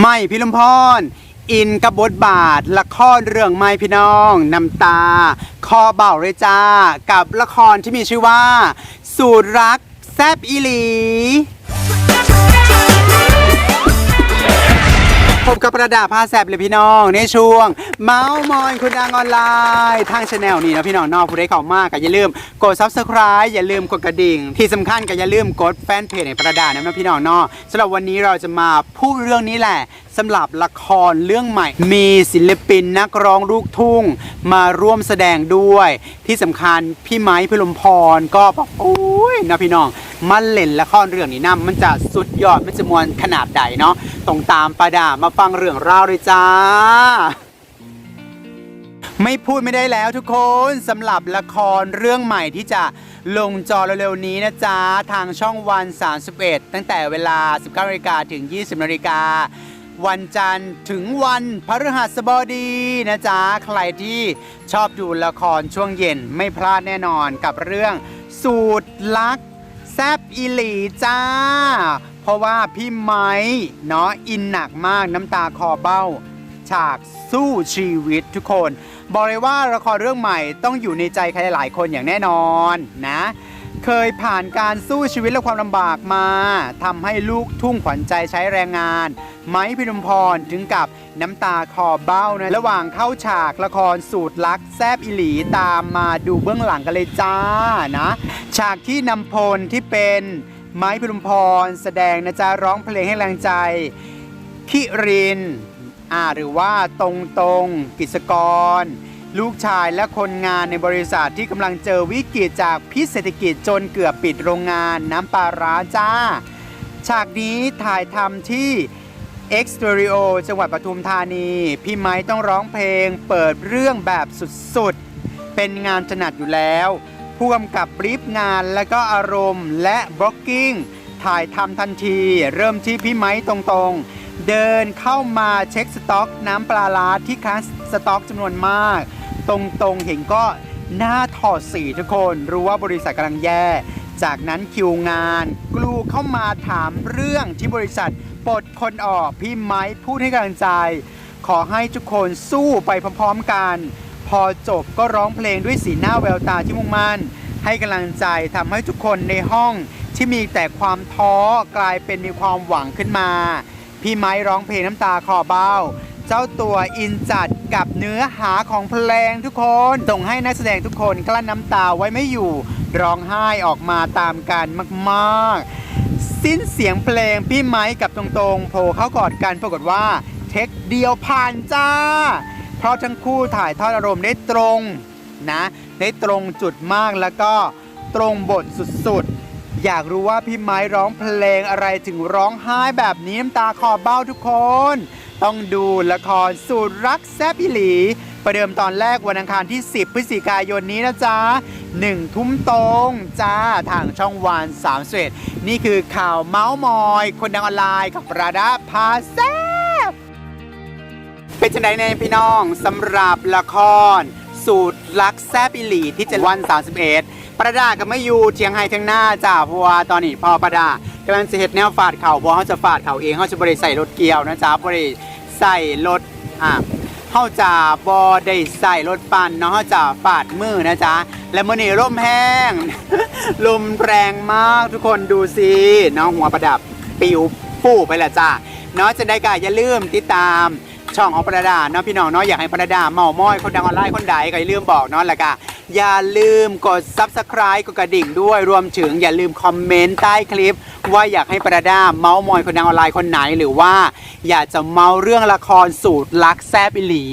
ไม่พี่ลมพรอินกับบทบาท ละครเรื่องไม่พี่น้องน้ำตา คอเบาเลยจ้า กับละครที่มีชื่อว่า สูตรรักแซบอีหลี พบกับประดาผ้าแซบเลยพี่น้อง ในช่วง เมาส์มอยคุณดังออนไลน์ ทางช anel นี้นะพี่น้องนอกผู้ใดเข้ามากก็อย่าลืมกด subscribe อย่าลืมกดกระดิ่ง ที่สำคัญก็อย่าลืมกดแฟนเพจในประดานะพี่น้องนอกสำหรับวันนี้เราจะมาพูดเรื่องนี้แหละสำหรับละครเรื่องใหม่ มีศิลปินนักร้องลูกทุ่ง มาร่วมแสดงด้วย ที่สำคัญพี่ไม้พิลมพรก็บอกโอ้ยนะพี่น้องมันเล่นละครเรื่องนี้นะมันจะสุดยอดมันจะมวลขนาดใดเนาะต้องตามประดามาฟังเรื่องราวเลยจ้า ไม่พูดไม่ได้แล้วทุกคนสำหรับละครเรื่องใหม่ที่จะลงจอเร็วๆนี้นะจ๊ะ ทางช่องวัน 31 ตั้งแต่เวลา 19นาฬิกาถึง 20นาฬิกาวันจันทร์ถึงวันพฤหัสบดีนะจ๊ะ ใครที่ชอบดูละครช่วงเย็นไม่พลาดแน่นอนกับเรื่องสูตรลักแซบอีหลีจ้า เพราะว่าพี่ไม้เนาะอินหนักมากน้ำตาคอเบ้า ฉากสู้ชีวิตทุกคน บอกเลยว่าละครเรื่องใหม่ต้องอยู่ในใจใครหลายคนอย่างแน่นอนนะ เคยผ่านการสู้ชีวิตและความลำบากมาทำให้ลูกทุ่งขวัญใจใช้แรงงาน ไม้พิมพรถึงกับน้ำตาคอเบ้านะระหว่างเข้าฉากละครสูตรลักแซบอิหลีตามมาดูเบื้องหลังกันเลยจ้านะ ฉากที่นำพลที่เป็น ไม้พิมพร แสดงนะจ๊ะร้องเพลงให้แรงใจ คิรินอ่าหรือว่าตรงตรงกิจกร ลูกชายและคนงานในบริษัทที่กำลังเจอวิกฤตจากพิษเศรษฐกิจจนเกือบปิดโรงงานน้ำปลาร้าจ้า ฉากนี้ถ่ายทำที่ X Studio จังหวัดปทุมธานี พี่ไม้ต้องร้องเพลงเปิดเรื่องแบบสุดๆ เป็นงานถนัดอยู่แล้ว ผู้กำกับบรีฟงานและก็อารมณ์ และบล็อกกิ้งถ่ายทำทันที เริ่มที่พี่ไม้ตรงๆ เดินเข้ามาเช็คสต็อก น้ำปลาร้าที่ค้างสต็อกจำนวนมาก ตรงๆเห็นก็หน้าถอดสีทุกคนรู้ว่าบริษัทกำลังแย่ จากนั้นคิวงาน กลูเข้ามาถามเรื่องที่บริษัทปลดคนออกพี่ไม้พูดให้กำลังใจ ขอให้ทุกคนสู้ไปพร้อมๆกัน พอจบก็ร้องเพลงด้วยสีหน้าแววตาที่มุ่งมั่น ให้กำลังใจทำให้ทุกคนในห้องที่มีแต่ความท้อกลายเป็นมีความหวังขึ้นมา พี่ไม้ร้องเพลงน้ำตาคลอเบ้า เจ้าตัวอินจัดกับเนื้อหาของเพลงทุกคนส่งให้นักแสดงทุกคนกลั้นน้ำตาไว้ไม่อยู่ ร้องไห้ออกมาตามกันมากๆ สิ้นเสียงเพลงพี่ไม้กับตรงๆ โผล่เข้ากอดกันปรากฏว่า เทคเดียวผ่านจ้า เพราะทั้งคู่ถ่ายทอดอารมณ์ได้ตรงนะได้ตรงจุดมากแล้วก็ตรงบทสุดๆ อยากรู้ว่าพี่ไม้ร้องเพลงอะไรถึงร้องไห้แบบนี้น้ำตาคอเบ้าทุกคน ต้องดูละครสูตรรักแซบอิหลี ประเดิมตอนแรกวันอังคารที่ 10 พฤศจิกายนนี้นะจ๊ะ1ทุ่มตรงจ้าทางช่องวัน3 1นี่คือข่าวเมาส์มอย คนดังออนไลน์กับปราดาพาแซ เป็นจังไดในพี่น้องสำหรับละคร สูตรรักแซบอิหลีที่จะวัน 31 ประดาก็ไม่อยู่เทียงไฮทียงหน้าจ้าเพราะว่าตอนนี้พอประดากำลังจะเห็ดแนวฟาดเข่าเพราะเขาจะฟาดเข่าเองเขาจะบริใส่รถเกี่ยวนะจ๊ะบริใส่รถอะเขาจะบอได้ใส่รถปั่นเนาะเขาจะฟาดมือนะจ๊ะและมื่อนี้ร่มแห้ง ลมแรงมากทุกคนดูสิน้องหัวประดับปิวปู้ไปและจ้าเนาะจะได้กาอย่าลืมติดตาม ช่องของประดาเนาะพี่น้องเนาะอยากให้ประดาเมาม้อยคนดังออนไลน์คนใดก็อย่าลืมบอกเนาะล้วก็อย่าลืมกด subscribe กดกระดิ่งด้วยรวมถึงอย่าลืมคอมเมนต์ใต้คลิป ว่าอยากให้ประดาเมาส์มอยคนดังออนไลน์คนไหนหรือว่า อยากจะเมาเรื่องละครสูตรลักแซบอิหลี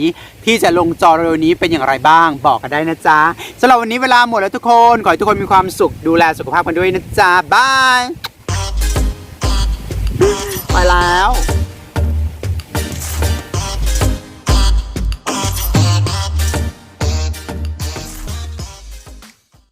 ที่จะลงจอเร็วนี้เป็นอย่างไรบ้างบอกกันได้นะจ๊ะสำหรับวันนี้เวลาหมดแล้วทุกคน ขอให้ทุกคนมีความสุขดูแลสุขภาพกันด้วยนะจ๊ะบายไปแล้ว